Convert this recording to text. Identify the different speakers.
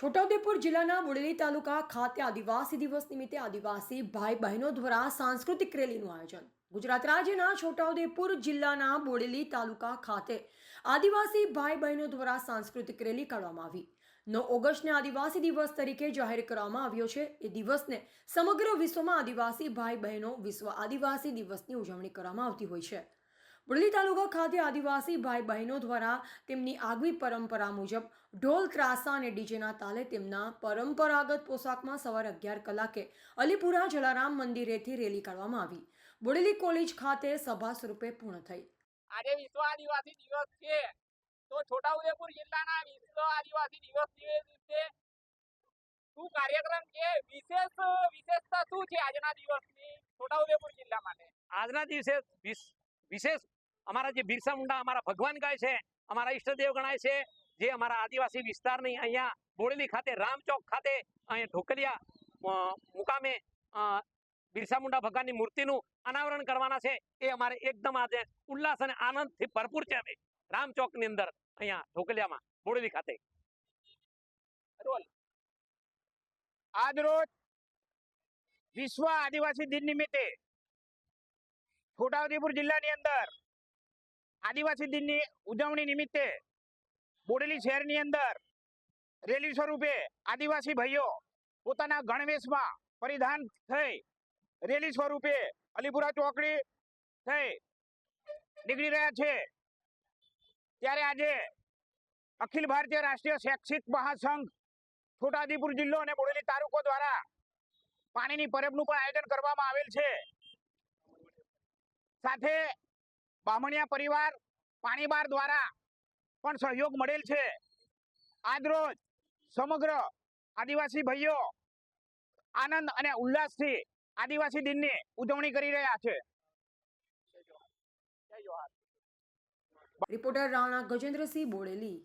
Speaker 1: છોટાઉદેપુર જિલ્લાના બોડેલી તાલુકા ખાતે આદિવાસી દિવસ નિમિત્તે આદિવાસી ભાઈ બહેનો દ્વારા સાંસ્કૃતિક રેલીનું આયોજન. ગુજરાત રાજ્યના છોટાઉદેપુર જિલ્લાના બોડેલી તાલુકા ખાતે આદિવાસી ભાઈ બહેનો દ્વારા સાંસ્કૃતિક રેલી કાઢવામાં આવી. નવ ઓગસ્ટને આદિવાસી દિવસ તરીકે જાહેર કરવામાં આવ્યો છે. એ દિવસને સમગ્ર વિશ્વમાં આદિવાસી ભાઈ બહેનો વિશ્વ આદિવાસી દિવસની ઉજવણી કરવામાં આવતી હોય છે. બોડેલી તાલુકા ખાતે આદિવાસી ભાઈ બહેનો દ્વારા તેમની આગવી પરંપરા મુજબ ઢોલ ત્રાસા અને ડીજેના તાલે તેમના પરંપરાગત પોશાકમાં સવારે અગિયાર કલાકે અલીપુરા જલારામ મંદિરેથી રેલી કાઢવામાં આવી. બોડેલી કોલેજ ખાતે સભા સ્વરૂપે પૂર્ણ થઈ.
Speaker 2: આજે વિશ્વ આદિવાસી દિવસ છે. તો છોટાઉદેપુર જિલ્લાના વિશ્વ આદિવાસી દિવસ દિવસે શું કાર્યક્રમ છે? વિશેષ વિશેષતા શું છે આજના દિવસની? છોટાઉદેપુર જિલ્લા માટે.
Speaker 3: આજના દિવસે વિશેષ અમારા જે બિરસા મુંડા અમારા ભગવાન ગાય છે, અમારા ઈષ્ટદેવ ગણાય છે, જે અમારા આદિવાસી વિસ્તારની અહીંયા બોડેલી ખાતે રામચોક ખાતે, અહીંયા ઢોકલિયા મુકામે બિરસા મુંડા ભગવાનની મૂર્તિનું અનાવરણ કરવાના છે, એ અમારે એકદમ આજે ઉલ્લાસ અને આનંદથી ભરપૂર છે અમે રામચોકની અંદર અહીંયા ઢોકલિયામાં, બોડેલી ખાતે.
Speaker 2: આજરોજ વિશ્વ આદિવાસી દિન નિમિત્તે છોટાઉદેપુર જિલ્લાની અંદર આદિવાસી દિનની ઉજવણી નિમિત્તે બોડેલી શહેરની અંદર રેલી સ્વરૂપે આદિવાસી ભાઈઓ પોતાના ગણવેશમાં પરિધાન થઈ રેલી સ્વરૂપે અલીપુરા ચોકડી થઈ નીકળી રહ્યા છે. ત્યારે આજે અખિલ ભારતીય રાષ્ટ્રીય શૈક્ષિક મહાસંઘ છોટાઉદેપુર જિલ્લો અને બોડેલી તાલુકો દ્વારા પાણીની પરબનું પણ આયોજન કરવામાં આવેલ છે. સાથે બામણિયા પરિવાર પાણીબાર દ્વારા પણ સહયોગ મળેલ છે. આજરોજ સમગ્ર આદિવાસી ભાઈઓ આનંદ અને ઉલ્લાસથી આદિવાસી દિનની ઉજવણી કરી રહ્યા છે.
Speaker 1: રિપોર્ટર રાણા ગજેન્દ્રસિંહ બોડેલી